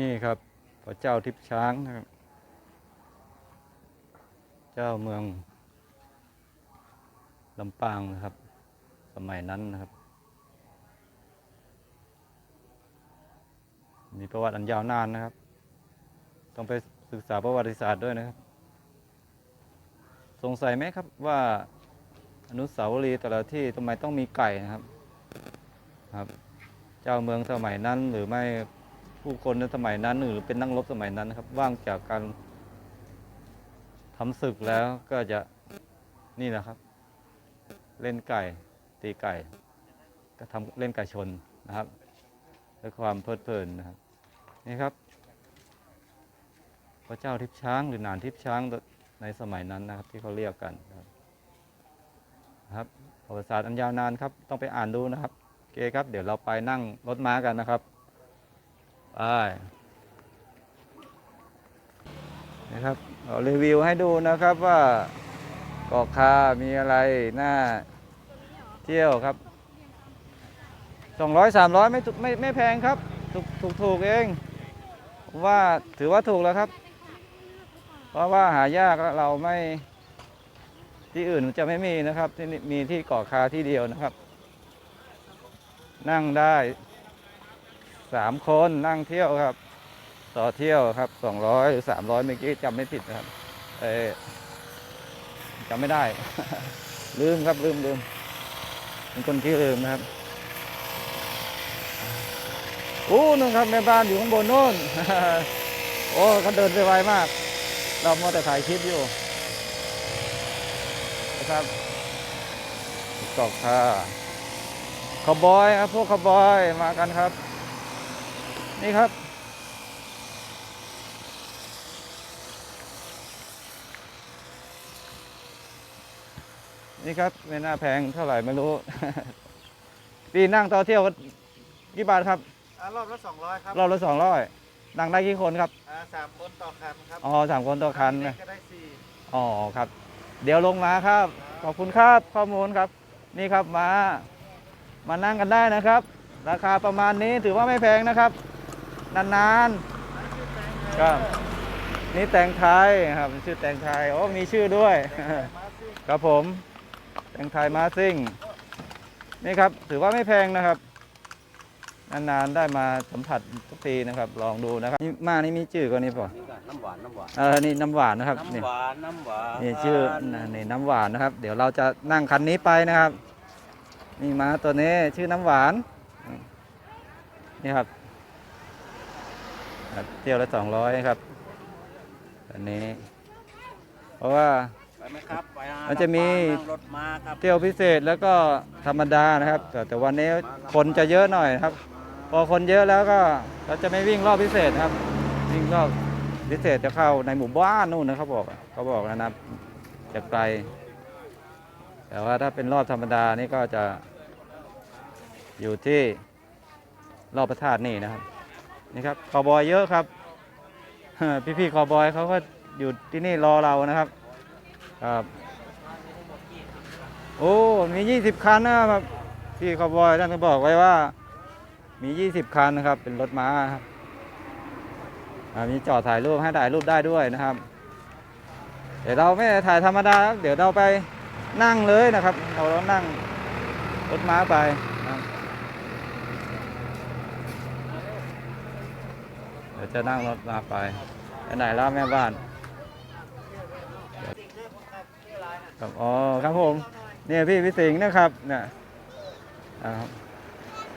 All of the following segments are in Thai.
นี่ครับพระเจ้าทิพช้างนะครับ เจ้าเมืองลำปางนะครับ สมัยนั้นนะครับ มีประวัติอันยาวนานนะครับ ต้องไปศึกษาประวัติศาสตร์ด้วยนะครับ สงสัยไหมครับว่าอนุสาวรีย์แต่ละที่ทำไมต้องมีไก่นะครับ ครับ เจ้าเมืองสมัยนั้นหรือไม่ ผู้คนในสมัยนั้นหรือเป็นนักรบสมัยนั้นนะครับ ว่างจากการทำศึกแล้วก็จะนี่นะครับ เล่นไก่ตีไก่ ก็ทำเล่นไก่ชนนะครับด้วยความเพลิดเพลินนะครับนี่ครับ พระเจ้าทิพช้างหรือนานทิพช้างในสมัยนั้นนะครับ ที่เขาเรียกกันนะครับนะครับประวัติศาสตร์อันยาวนานครับ ต้องไปอ่านดูนะครับโอเคครับ เดี๋ยวเราไปนั่งรถม้ากันนะครับ ไปนะครับเรารีวิวให้ดูนะครับว่าเกาะคา มีอะไรน่าเที่ยวครับสองร้อยสามร้อยไม่ไม่ไม่แพงครับ ถูกถูกถูกเองว่าถือว่าถูกแล้วครับ เพราะว่าหายากเราไม่ที่อื่นจะไม่มีนะครับ ที่มีที่เกาะคาที่เดียวนะครับ นั่งได้ สามคนนั่งเที่ยวครับ ต่อเที่ยวครับสองร้อยหรือสามร้อยเมื่อกี้จำไม่ผิดนะครับ เออจำไม่ได้ ลืมครับลืมลืมเป็นคนที่ลืมนะครับโอ้นึงครับแม่บ้านอยู่ข้างบนโน่นโอ้เขาเดินไปไวมาก เรามัวแต่ถ่ายคลิปอยู่นะครับกอกค่ะขาวบอยครับพวกขบอยมากันครับ นี่ครับ นี่ครับ ไม่น่าแพงเท่าไหร่ไม่รู้ ปีนั่งต่อเที่ยวกี่บาทครับ อ่ารอบละสองร้อยครับรอบละสองร้อยนั่งได้กี่คนครับ อ่าสามคนต่อคันครับอ๋อสามคนต่อคันเล็นะกก็ได้สี่อ๋อครับ เดี๋ยวลงมาครับ ขอบคุณครับข้อมูลครับ นี่ครับมา มานั่งกันได้นะครับ ราคาประมาณนี้ถือว่าไม่แพงนะครับ นานๆก็นี่แตงไทยครับชื่อแตงไทยโอ้มีชื่อด้วยมาสิครับผม แตงไทยมาซิ่ง นี่ครับถือว่าไม่แพงนะครับ นานๆได้มาสัมผัสทุกทีนะครับ ลองดูนะครับนี่มานี่มีชื่อก่อนนี่ป่ะนี่ก็น้ำหวานน้ำหวานเออนี่น้ำหวานนะครับนี่น้ำหวานน้ำหวานนี่ชื่อนี่น้ำหวานนะครับ เดี๋ยวเราจะนั่งคันนี้ไปนะครับนี่ม้าตัวนี้ชื่อน้ำหวานนี่ครับ ครับเที่ยวละสองร้อยครับอันนี้ เพราะว่าไปไหมครับไปหามันจะมีนั่งรถมาครับเที่ยวพิเศษแล้วก็ธรรมดานะครับ แต่แต่วันนี้คนจะเยอะหน่อยครับ พอคนเยอะแล้วก็เราจะไม่วิ่งรอบพิเศษครับ วิ่งรอบพิเศษจะเข้าในหมู่บ้านนู่นนะเขาบอกเขาบอกนะครับจะไกลแต่ว่าถ้าเป็นรอบธรรมดานี่ก็จะอยู่ที่รอบพระธาตุนี่นะครับ นี่ครับคอบอยเยอะครับพี่ๆคอบอยเขาก็อยู่ที่นี่รอเรานะครับครับโอ้ มี 20 คันนะครับพี่คาวบอยท่านก็บอกไว้ว่า มี 20 คันนะครับ เป็นรถม้าครับอ่ามีจอดถ่ายรูปให้ถ่ายรูปได้ด้วยนะครับ เดี๋ยวเราไม่ถ่ายธรรมดา เดี๋ยวเราไปนั่งเลยนะครับ เราเรานั่งรถม้าไปนะครับเดี๋ยว จะนั่งรถม้าไปไปไหนแล้วแม่บ้านครับอ๋อครับผมเนี่ยพี่พิสิงห์นะครับเนี่ยอ่าครับ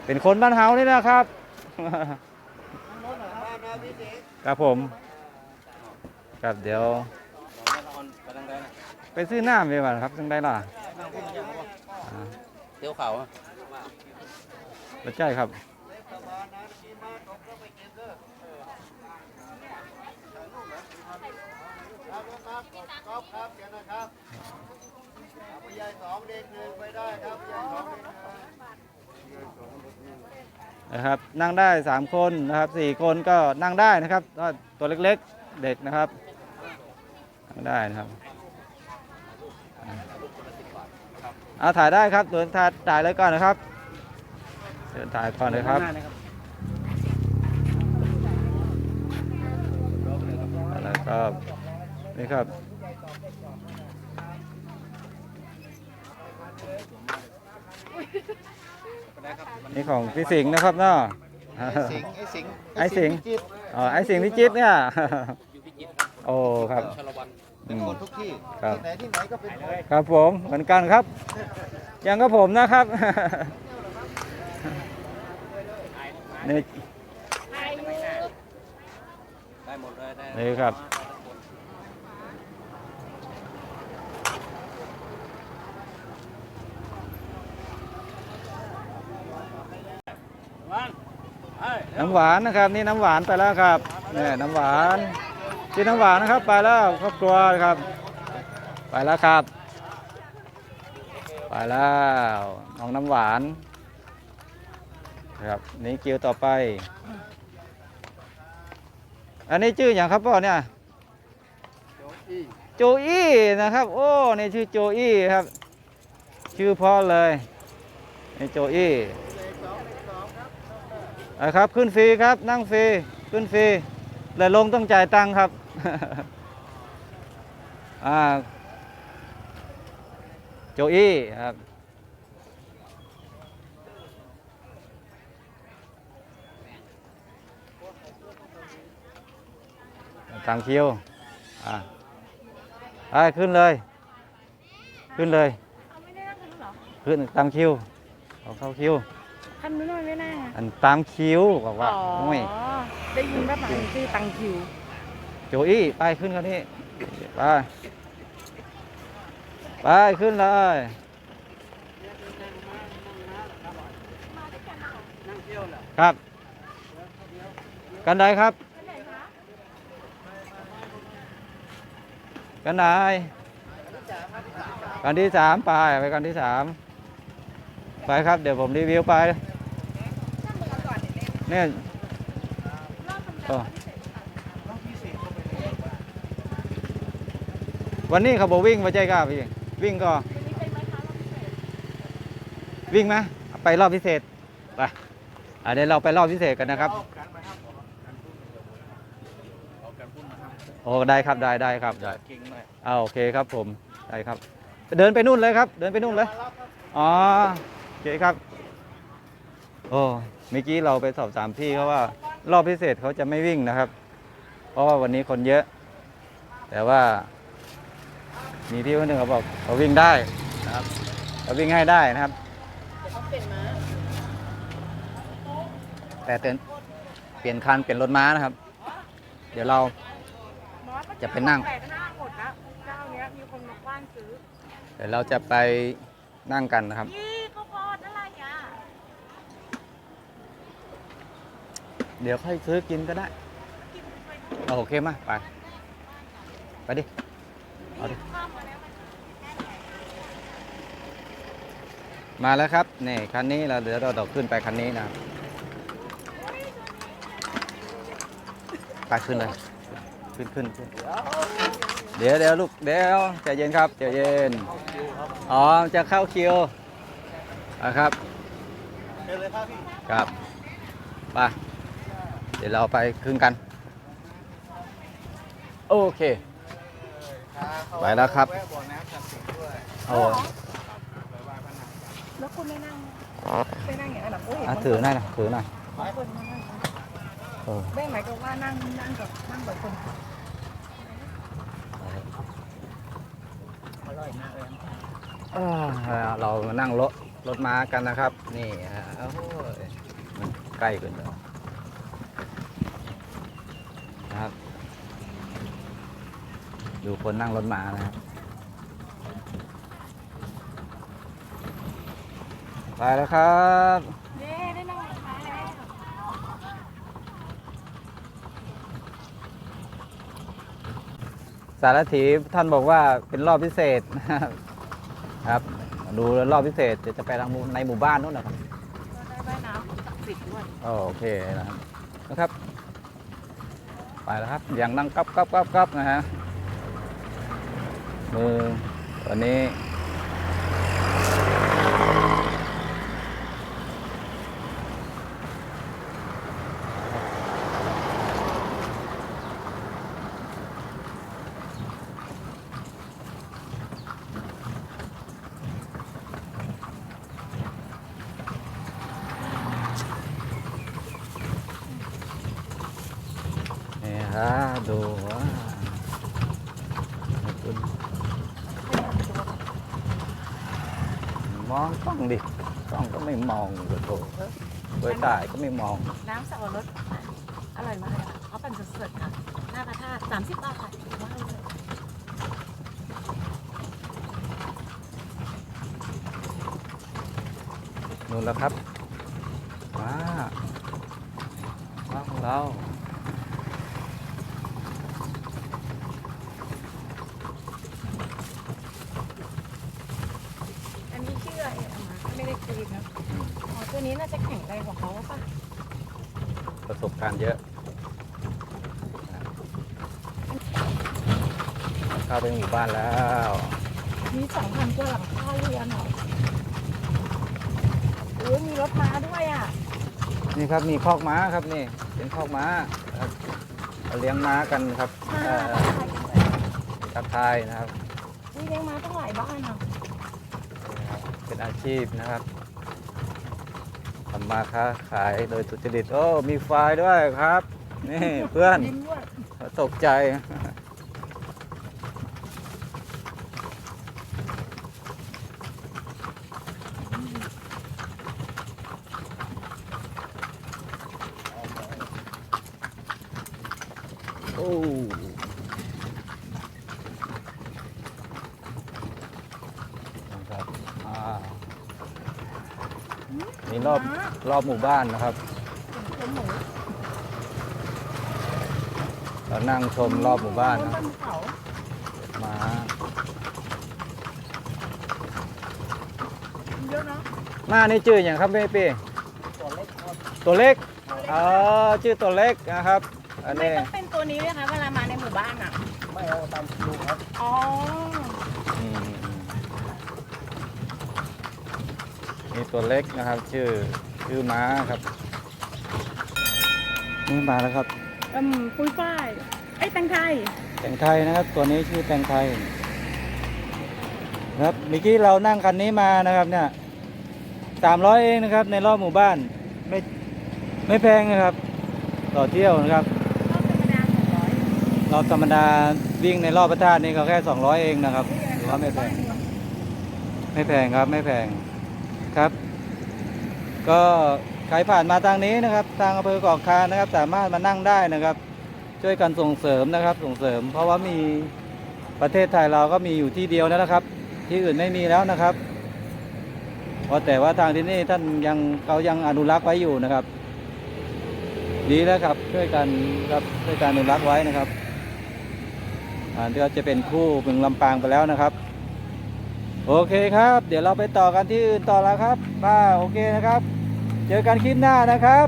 เป็นคนบ้านเฮานี่นะครับครับผมครับเดี๋ยว ไปทางใดนะไปซื้อน้ำไปก่อนครับจังได้ล่ะอ่าเที่ยวเขาอะไม่ใช่ครับ ครับก๊อฟครับเดี๋ยวนะครับผู้ใหญ่สองเด็กหนึ่งไปได้ครับผู้ใหญ่สองเด็กหนึ่งนะครับนั่งได้สามคนนะครับสี่คนก็นั่งได้นะครับตัวเล็กๆเด็กนะครับนั่งได้นะครับเอาถ่ายได้ครับเดินถ่ายถ่ายเลยก่อนนะครับเดินถ่ายก่อนเลยครับข้างห น้านะครับครับนี่ครับได้ครับมันนี่ของพี่สิงห์นะครับเนาะไอ้สิงไอ้สิงไอ้สิง พิจิตรอ๋อไอสิงห์พิจิตรเนี่ยอยู่พิจิตรครับโอ้ครับ ชลวันอืเป็นมคนทุกที่ครับ ที่ไหนที่ไหนก็เป็นคนครับผมเหมือนกันครับ ยังก็ผมนะครับ นี่ ได้หมดเลยได้นี่ครับ วันเฮ้ย น้ำหวานนะครับนี่น้ำหวานไปแล้วครับนี่น้ำหวานที่น้ำหวานนะครับไปแล้วครอบครัวครับ ไปแล้วครับ ไปแล้วน้องน้ำหวานครับนี่คิวต่อไป อันนี้ชื่ออย่างครับพ่อเนี่ยโจอี้นะครับ โอ้นี่ชื่อโจอี้ครับ ชื่อพ่อเลยนี่โจอี้ อะครับ ขึ้นฟรีครับ นั่งฟรี ขึ้นฟรีแต่ลงต้องจ่ายตังค์ครับ อ่า โจอี้ครับตังคิว อ่าไปขึ้นเลย ขึ้นเลยเอาไม่ได้นั่งกันเหรอขึ้นตามคิวเอาเข้าคิว คันนู้นมันไม่นั่งอะอันตามคิวบอกว่าโอ้ยได้ยินว่าตังชื่อตังคิว โจอี้ไปขึ้นคันนี้ไปไปขึ้นเลยครับ กันใดครับ กันไหนกันที่สามไปไปกันที่สาม ไปครับ เดี๋ยวผมรีวิวไปเนี่ยโอ้วันนี้เขาบอกวิ่งมาใจกล้าพี่วิ่งก็ วิ่งไหมไปรอบพิเศษไปอะเดี๋ยวเราไปรอบพิเศษกันนะครับเอาการพุ่นมาทโอ้ได้ครับได้ได้ครับได้ำเก่งหน่อยอ่าโอเคครับผมได้ครับ เดินไปนู่นเลยครับ เดินไปนู่นเลยอ๋อโอเคครับ โอ้เมื่อกี้เราไปสอบถามพี่เขาว่า รอบพิเศษเขาจะไม่วิ่งนะครับ เพราะว่าวันนี้คนเยอะ แต่ว่า มีพี่คนหนึ่งเขาบอกเขาวิ่งได้นะครับเขาวิ่งให้ได้นะครับแต่เตือนเปลี่ยนคันเปลี่ยนรถม้านะครับ เดี๋ยวเราจะไปนั่งแต่ก็นั่งหมดนะเจ้าเนี้ยมีคนมากว้านซื้อ เดี๋ยวเราจะไปนั่งกันนะครับ ยี่ข้าวโพดอะไรอะ เดี๋ยวค่อยซื้อกินก็ได้เอาโอเคมาไป ไปดิ เอาดิ มาแล้วครับ นี่คันนี้เราเดี๋ยวเราขึ้นไปคันนี้นะครับไปขึ้นเลย ขึ้นขึ้นขึ้น เดี๋ยวเดี๋ยวลูกเดี๋ยวใจเย็นครับใจเย็น อ๋อ จะเข้าคิวอะครับเชิญเลยครับพี่ครับไป เดี๋ยวเราไปขึ้นกัน โอเค ไปแล้วครับแวะบ่อน้ำศักดิ์สิทธิ์ด้วยโอ้แล้วคุณไม่นั่งไม่นั่งอย่างนั้นหรอโอ้ยอะถือหน่อยนะถือหน่อยคนมานั่งเออแม่หมายความว่านั่งนั่งกับนั่งกับคนอ่าเรามานั่งรถรถม้ากันนะครับ นี่ฮะโอ้ยมันใกล้เกินแล้วนะครับ ดูคนนั่งรถม้านะครับไปแล้วครับเย้ได้นั่งกับใครแล้วสารถีท่านบอกว่าเป็นรอบพิเศษนะครับครับ ดูรอบพิเศษเดี๋ยวจะไปทางหมู่ในหมู่บ้านนู้นนะครับก็ได้ว่ายน้ำศักดิ์สิทธิ์ด้วยโอเคนะครับนะครับ ไปแล้วครับอย่างนั่งก๊อบก๊อบก๊อบก๊อบนะฮะ no ane Ah, doa. องกล้องดิกล้องก็ไม่มองกระโถโดยตายก็ไม่มอง น้ำสับปะรดอร่อยมากเลยค่ะเขาปั่นสดๆค่ะหน้าพระธาตุสามสิบบาทค่ะถูกมากเลยนู่นแล้วครับมามาของเรา อันนี้ชื่ออะไรอะมาไม่ได้คุยนะอ๋อตัวนี้น่าจะแข็งแรงกว่าเขาป่ะ ประสบการณ์เยอะเข้าไปหมู่บ้านแล้วมีสองพันกว่าหลังคาเรือนเหรอโอ้ยมีรถม้าด้วยอะ นี่ครับมีคอกม้าครับนี่ เป็นคอกม้าครับเราเลี้ยงม้ากันครับมาเอ่อทักทายกันเลยทักทายนะครับนี่เลี้ยงม้าตั้งหลายบ้านอะนี่ครับเป็นอาชีพนะครับ ทำมาค้าขายโดยสุจริต โอ้ มีไฟด้วยครับ นี่เพื่อนดินด้วยตกใจ โอ้นะครับอ่า นี่รอบรอบหมู่บ้านนะครับเป็นหมูเรานั่งชมรอบหมู่บ้านนะบนเขามาเยอะเนาะมานี่ชื่ออย่างครับพี่ปีตัวเล็กเออชื่อตัวเล็กนะครับอันไม่นี้ต้องเป็นตัวนี้เลยคะเวลามาในหมู่บ้านอะไม่เอาตามคิวครับอ๋อ อื มนี่ตัวเล็กนะครับ ชื่อชื่อม้าครับนี่มาแล้วครับอืมปุ้ยฝ้ายไอ้ยแตงไทยแตงไทยนะครับ ตัวนี้ชื่อแตงไทยครับเมื่อกี้เรานั่งคันนี้มานะครับ เนี่ยสามร้อยเองนะครับ ในรอบหมู่บ้านไม่ไม่แพงนะครับ ต่อเที่ยวนะครับ รอบธรรมดาสองร้อยรอบธรรมดาวิ่งในรอบพระธาตุนี่ก็แค่ 200 เองนะครับถือว่าไม่แพง ไม่แพงครับไม่แพง ครับ ก็ใครผ่านมาทางนี้นะครับ ทางอำเภอเกาะคานะครับ สามารถมานั่งได้นะครับ ช่วยกันส่งเสริมนะครับ ส่งเสริม เพราะว่ามีประเทศไทยเราก็มีอยู่ที่เดียวนะครับ ที่อื่นไม่มีแล้วนะครับเพราะแต่ว่าทางที่นี่ท่านยังเขายังอนุรักษ์ไว้อยู่นะครับ ดีแล้วครับช่วยกันครับช่วยกันอนุรักษ์ไว้นะครับอ่าเดี๋ยวจะเป็นคู่เมืองลำปางไปแล้วนะครับ โอเคครับ เดี๋ยวเราไปต่อกันที่อื่นต่อแล้วครับป้าโอเคนะครับ เจอกันคลิปหน้านะครับ